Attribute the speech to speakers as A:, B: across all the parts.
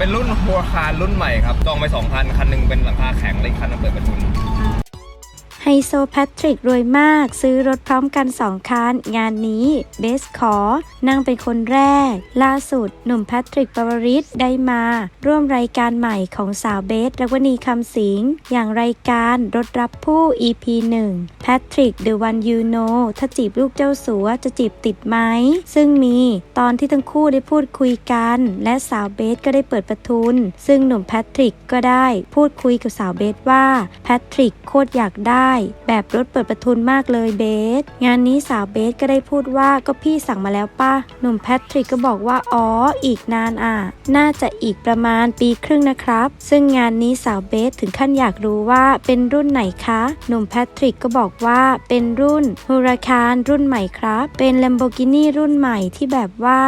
A: เป็นรุ่นหัวคารรุ่นใหม่ครับจองไปสองคันคันหนึงเป็นหลังคาแข็งและอีกคันนึงเปิดประทุน
B: โซแพทริกรวยมาก ซื้อรถพร้อมกันสองคัน งานนี้เบสขอ นั่งเป็นคนแรก ล่าสุด หนุ่มแพทริกปวริศได้มา ร่วมรายการใหม่ของสาวเบสรวณีคำสิง อย่างรายการรถรับผู้ EP 1แพทริก The One You Know ถ้าจีบลูกเจ้าสัวจะจีบติดไหม ซึ่งมีตอนที่ทั้งคู่ได้พูดคุยกัน และสาวเบสก็ได้เปิดประทุน ซึ่งหนุ่มแพทริกก็ได้พูดคุยกับสาวเบสว่าแพทริกโคตรอยากได้แบบรถเปิดประทุนมากเลยเบส งานนี้สาวเบสก็ได้พูดว่าก็พี่สั่งมาแล้วป่ะหนุ่มแพทริกก็บอกว่าอ๋ออีกนานอะ น่าจะอีกประมาณปีครึ่งนะครับ ซึ่งงานนี้สาวเบสถึงขั้นอยากรู้ว่าเป็นรุ่นไหนคะ หนุ่มแพทริกก็บอกว่าเป็นรุ่นฮูราคารรุ่นใหม่ครับ เป็น Lamborghini รุ่นใหม่ที่แบบว่า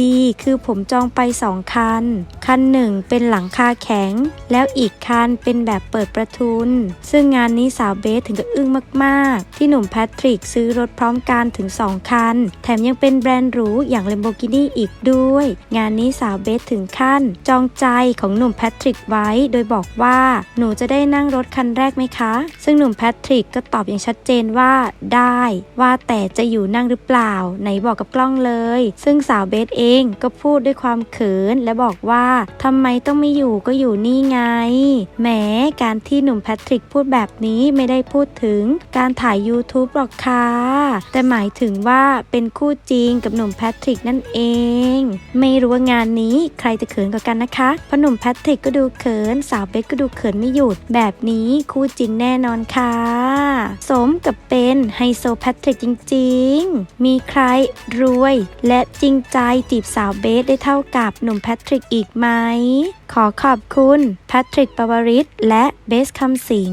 B: ดีคือผมจองไป 2 คัน คันหนึ่งเป็นหลังคาแข็ง แล้วอีกคันเป็นแบบเปิดประทุน ซึ่งงานนี้สาวเบสถึงกับอึ้งมากๆ ที่หนุ่มแพทริกซื้อรถพร้อมกันถึง 2 คัน แถมยังเป็นแบรนด์หรูอย่าง Lamborghini อีกด้วย งานนี้สาวเบสถึงขั้น จองใจของหนุ่มแพทริกไว้ โดยบอกว่าหนูจะได้นั่งรถคันแรกไหมคะ ซึ่งหนุ่มแพทริกก็ตอบอย่างชัดเจนว่าได้ ว่าแต่จะอยู่นั่งหรือเปล่า ไหนบอกกับกล้องเลย ซึ่งสาวเบสเองก็พูดด้วยความเขินและบอกว่าทำไมต้องไม่อยู่ก็อยู่นี่ไงแหมการที่หนุ่มแพทริกพูดแบบนี้ไม่ได้พูดถึงการถ่าย YouTube หรอกค่ะ แต่หมายถึงว่าเป็นคู่จริงกับหนุ่มแพทริกนั่นเอง ไม่รู้ว่างานนี้ใครจะเขินกว่ากันนะคะ เพราะหนุ่มแพทริกก็ดูเขิน สาวเบสก็ดูเขินไม่หยุด แบบนี้คู่จริงแน่นอนค่ะ สมกับเป็นไฮโซแพทริกจริง ๆ มีใครรวยและจริงใจจีบสาวเบสได้เท่ากับหนุ่มแพทริกอีกไหม ขอขอบคุณแพทริกปวริศและเบสคำสิง